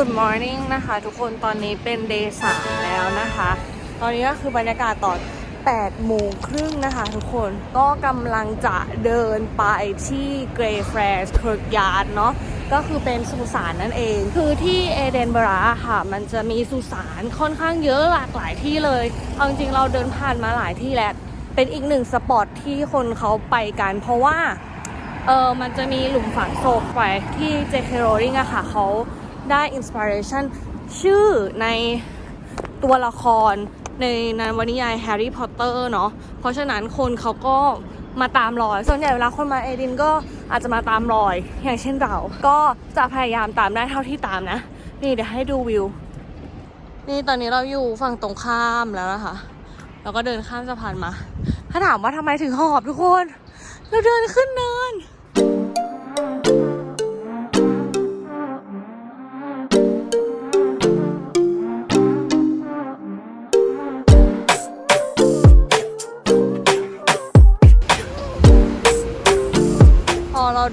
Good morning นะคะ ทุกคนตอนนี้เป็น day 3แล้วนะคะ ตอนนี้ก็คือบรรยากาศตอน8โมงครึ่งนะคะทุกคนก็กำลังจะเดินไปที่ Grey Friars Kirkyard เนาะก็คือเป็นสุสานนั่นเอง คือที่เอเดนบราค่ะ มันจะมีสุสานค่อนข้างเยอะหลากหลายที่เลยเอาจริงเราเดินผ่านมาหลายที่แล้ว เป็นอีกหนึ่งสปอตที่คนเขาไปกัน เพราะว่าเออมันจะมีหลุมฝังศพไปที่ J.K. Rowling อะค่ะเขา ได้อินสปิเรชันชื่อในตัวละครในนวนิยายแฮร์รี่พอตเตอร์เนาะ เพราะฉะนั้นคนเขาก็มาตามรอย ส่วนใหญ่เวลาคนมาเอดินก็อาจจะมาตามรอย อย่างเช่นเรา ก็จะพยายามตามได้เท่าที่ตามนะ นี่เดี๋ยวให้ดูวิว นี่ตอนนี้เราอยู่ฝั่งตรงข้ามแล้วนะคะ เราก็เดินข้ามสะพานมา ถ้าถามว่าทำไมถึงหอบทุกคน เราเดินขึ้นเนิน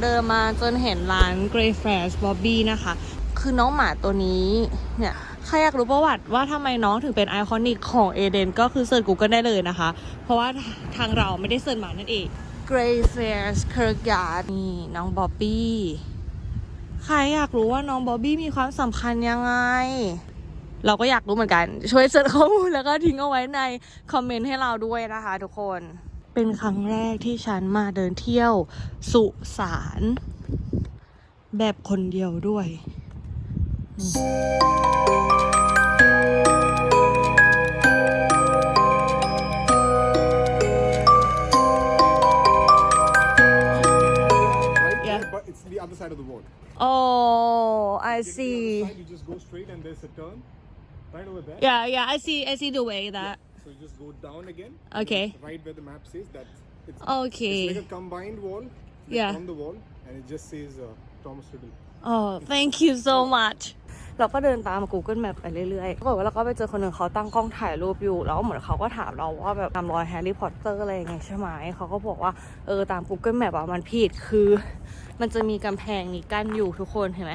เราเดินมาจนเห็นร้าน Grey Fresh Bobby นะคะ คือน้องหมาตัวนี้เนี่ยใครอยากรู้ประวัติว่าทำไมน้องถึงเป็นไอคอนิกของเอเดนก็คือเสิร์ช Google ได้เลยนะคะ เพราะว่าทางเราไม่ได้เสิร์ชมานั่นเอง Grey Fresh Kirkyard นี่น้องบ๊อบบี้ใครอยากรู้ว่าน้องบ๊อบบี้มีความสำคัญยังไง เราก็อยากรู้เหมือนกัน ช่วยเสิร์ชข้อมูลแล้วก็ทิ้งเอาไว้ในคอมเมนต์ให้เราด้วยนะคะทุกคน เป็นครั้งแรกที่ฉันมาเดินเที่ยวสุสานแบบคนเดียวด้วยนี่ right Yeah. there, but it's the other side of the wall. Oh I Get to the see other side, you just go straight and there's a turn right over there. yeah yeah I see I see the way that So you just go down again. and Okay. it's Right where the map says that it's, Okay. it's like a combined wall. like Yeah. On the wall, and it just says uh, Thomas Riddle. oh thank you so much เราก็เดินตาม Google Map ไปเรื่อยๆปรากฏว่าเราก็ไปเจอคนหนึ่งเขาตั้งกล้องถ่ายรูปอยู่ แล้วเหมือนเขาก็ถามเราว่าแบบตามรอยแฮร์รี่พอตเตอร์อะไรอย่างเงี้ยใช่ไหม เขาก็บอกว่าเออตาม Google Map อะมันผิดคือ มันจะมีกำแพงนี้กั้นอยู่ทุกคนเห็นไหม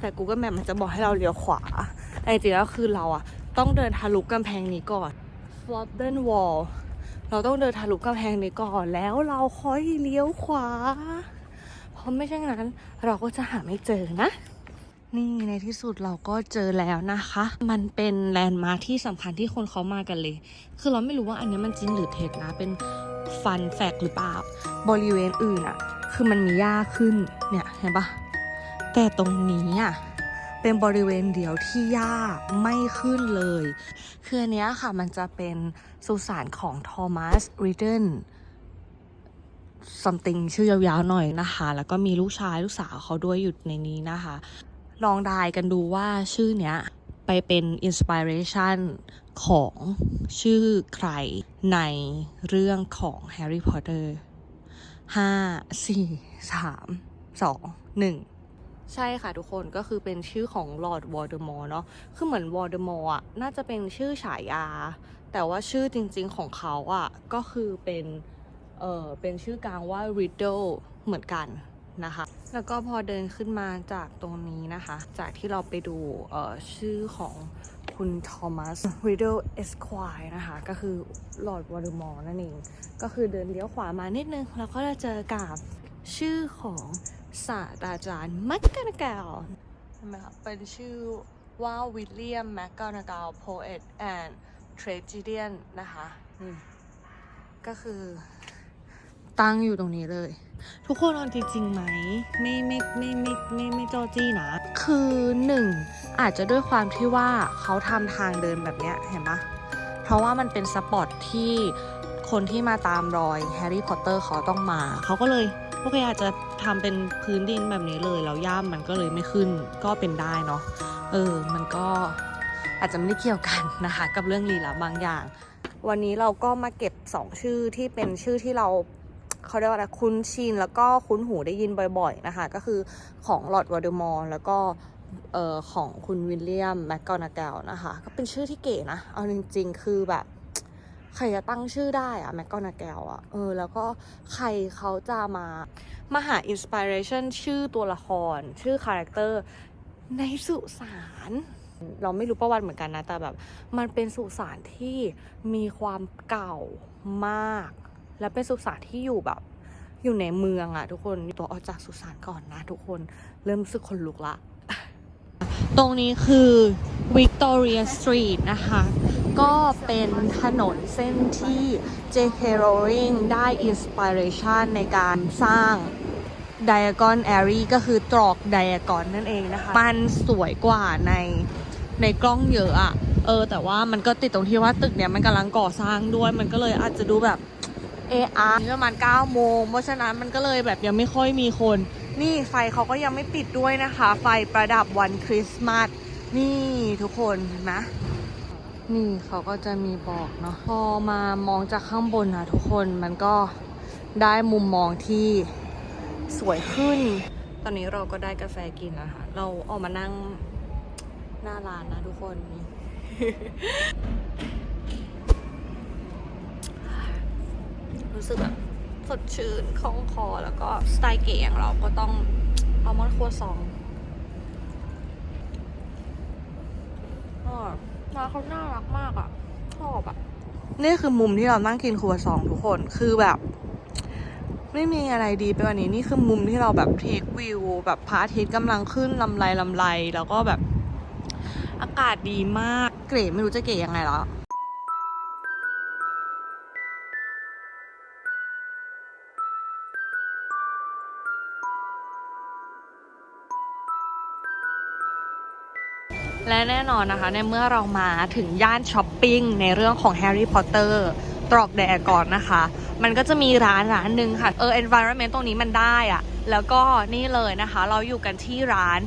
แต่ Google Map มันจะบอกให้เราเลี้ยวขวาแต่จริงๆแล้วคือเราอะต้องเดินทะลุกำแพงนี้ก่อน f l o t t e n Wall เราต้องเดินทะลุกำแพงนี้ก่อนแล้วเราค่อยเลี้ยวขวา เพราะไม่เช่นนั้นเราก็จะหาไม่เจอนะ นี่ในที่สุดเราก็เจอแล้วนะคะ มันเป็นแลนด์มาร์คที่สำคัญที่คนเขามากันเลย คือเราไม่รู้ว่าอันนี้มันจริงหรือเท็จนะ เป็นฟันแฟกหรือเปล่า บริเวณอื่นอะคือมันมีหญ้าขึ้นเนี่ยเห็นปะแต่ตรงนี้อะ เป็นบริเวณเดียวที่หญ้าไม่ขึ้นเลย คืออันเนี้ยค่ะมันจะเป็นสุสานของโทมัสรีเดน something ชื่อยาวๆหน่อยนะคะ แล้วก็มีลูกชายลูกสาวเขาด้วยอยู่ในนี้นะคะ ลองดายกันดูว่าชื่อเนี้ยไปเป็นอินสปิเรชันของชื่อใครในเรื่องของแฮร์รี่พอตเตอร์ห้าสี่สามสองหนึ่ง ใช่ค่ะทุกคนก็คือเป็นชื่อของลอร์ดวอลเดอมอร์เนาะคือเหมือนวอลเดอมอร์อะน่าจะเป็นชื่อฉายา แต่ว่าชื่อจริง ๆของเขาอะก็คือเป็นเออเป็นชื่อกลางว่า Riddle เหมือนกันนะคะ แล้วก็พอเดินขึ้นมาจากตรงนี้นะคะ จากที่เราไปดูเออชื่อของคุณทอมัส Riddle Esquire นะคะ ก็คือลอร์ดวอลเดมอร์นั่นเอง ก็คือเดินเลี้ยวขวามานิดนึง แล้วก็จะเจอกับชื่อของ ศาสตราจารย์มักกานาเกลใช่ไหมคะเป็นชื่อว่าวิลเลียมแมกกานาเกล poet and tragedian นะคะนี่ก็คือตั้งอยู่ตรงนี้เลย ทุกคนเอาจริงๆไหม ไม่ไม่ไม่ไม่ไม่ไม่จอจี้นะ คือหนึ่งอาจจะด้วยความที่ว่าเขาทำทางเดินแบบเนี้ยเห็นปะเพราะว่ามันเป็นสปอตที่คนที่มาตามรอยแฮร์รี่พอตเตอร์เขาต้องมา เขาก็เลย โอเคอาจจะทำเป็นพื้นดินแบบนี้เลยแล้วย่ามมันก็เลยไม่ขึ้นก็เป็นได้เนาะเออ มันก็อาจจะไม่ได้เกี่ยวกันนะคะ กับเรื่องลีลับางอย่าง วันนี้เราก็มาเก็บ 2 ชื่อที่เป็นชื่อที่เราเขาเรียกว่าอะไรคุ้นชินแล้วก็คุ้นหูได้ยินบ่อย ๆนะคะ ก็คือของลอร์ดวอเดอมอร์แล้วก็เออของคุณวิลเลียมแมกกอนาเกลนะคะ ก็เป็นชื่อที่เก๋นะ เอาจริง ๆ คือแบบ ใครจะตั้งชื่อได้อะแมกกอนาเกลอะเออแล้วก็ใครเขาจะมามาหาอินสปิเรชันชื่อตัวละคร ชื่อคาแรคเตอร์ในสุสานเราไม่รู้ประวัติเหมือนกันนะ แต่แบบ มันเป็นสุสานที่มีความเก่ามาก และเป็นสุสานที่อยู่แบบ อยู่ในเมืองอะทุกคนตัวออกจากสุสานก่อนนะทุกคนเริ่มสึกขนลุกละ ตรงนี้คือ Victoria Street นะคะ ก็เป็นถนนเส้นที่ J.K. Rowling ได้อินสปิเรชันในการสร้าง Diagon Alley ก็คือตรอก Diagon นั่นเองนะคะ มันสวยกว่าในในกล้องเยอะอะเออ แต่ว่ามันก็ติดตรงที่ว่าตึกเนี้ยมันกำลังก่อสร้างด้วย มันก็เลยอาจจะดูแบบเออาร์ประมาณ9โมง เพราะฉะนั้นมันก็เลยแบบยังไม่ค่อยมีคน นี่ไฟเขาก็ยังไม่ปิดด้วยนะคะ ไฟประดับวันคริสต์มาสนี่ทุกคนนไหม นี่เขาก็จะมีบอกเนาะพอมามองจากข้างบนนะทุกคนมันก็ได้มุมมองที่สวยขึ้น ตอนนี้เราก็ได้กาแฟกินแล้วค่ะเราออกมานั่งหน้าร้านนะทุกคนนี่รู้สึกแบบสดชื่นคล่องคอแล้วก็สไตล์เก๋อย่างเราก็ต้องอัลมอนด์ครัวซองอ๋ มาเขาน่ารักมากอะ่ะชอบอะ่ะนี่คือมุมที่เรานั่งกินครัวซองทุกคนคือแบบ ไม่มีอะไรดีไปกว่านี้นี่คือมุมที่เราแบบเทควิวแบบพระอาทิตย์กำลังขึ้นลำไรลำไรแล้วก็แบบอากาศดีมากเก๋ไม่รู้จะเก๋ยังไงแล้ว และแน่นอนนะคะในเมื่อเรามาถึงย่านช้อปปิ้งในเรื่องของแฮร์รี่พอตเตอร์ตรอกแดก่อนนะคะ มันก็จะมีร้านร้านหนึ่งค่ะ เออ environment ตรงนี้มันได้อะแล้วก็นี่เลยนะคะ เราอยู่กันที่ร้าน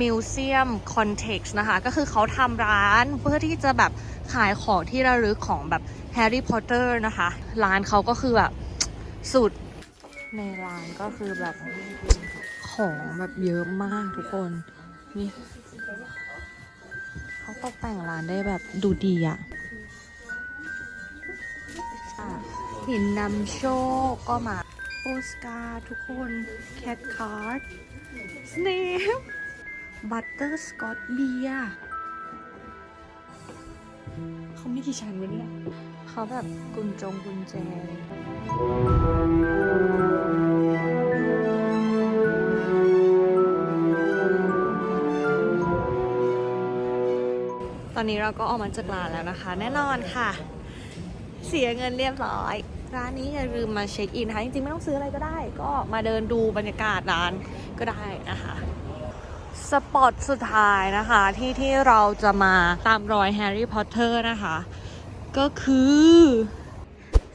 Museum Context นะคะ ก็คือเขาทำร้านเพื่อที่จะแบบขายของที่ระลึกของแบบแฮร์รี่พอตเตอร์นะคะ ร้านเขาก็คือแบบสุด ในร้านก็คือแบบของแบบเยอะมากทุกคน นี่ ตกแต่งร้านได้แบบดูดีอะอะหินนำโชคก็มาโปสการ์ดทุกคนแคทคาร์ดสเนปบัตเตอร์สกอตเบียเขามีกี่ชั้นวะเนี่ยเขาแบบกุญจงกุญแจ ตอนนี้เราก็ออกมาจากร้านแล้วนะคะ แน่นอนค่ะ เสียเงินเรียบร้อย ร้านนี้อย่าลืมมาเช็คอินนะคะจริงๆไม่ต้องซื้ออะไรก็ได้ ก็มาเดินดูบรรยากาศร้านก็ได้นะคะสปอตสุดท้ายนะคะที่ที่เราจะมาตามรอยแฮร์รี่พอตเตอร์นะคะ ก็คือ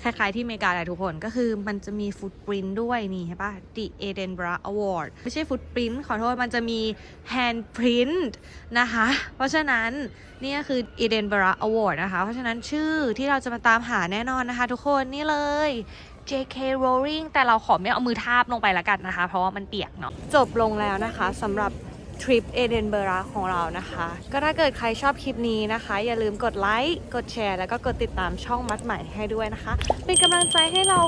คล้ายๆที่อเมริกาแหละทุกคนก็คือมันจะมีฟุตปรินด้วยนี่ใช่ปะ The Edinburgh Award ไม่ใช่ฟุตปรินขอโทษมันจะมี Hand Print นะคะ เพราะฉะนั้นนี่ก็คือ Edinburgh Award นะคะ เพราะฉะนั้นชื่อที่เราจะมาตามหาแน่นอนนะคะ ทุกคนนี่เลย JK Rowling แต่เราขอไม่เอามือทาบลงไปแล้วกันนะคะ เพราะว่ามันเปียกเนาะจบลงแล้วนะคะสำหรับ ทริปเอเดนเบราของเรานะคะ ก็ถ้าเกิดใครชอบคลิปนี้นะคะ อย่าลืมกดไลค์กดแชร์ แล้วก็กดติดตามช่องมัดใหม่ให้ด้วยนะคะ เป็นกำลังใจให้เรา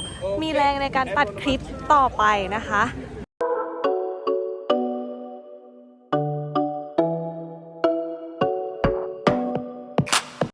มีแรงในการตัดคลิปต่อไปนะคะ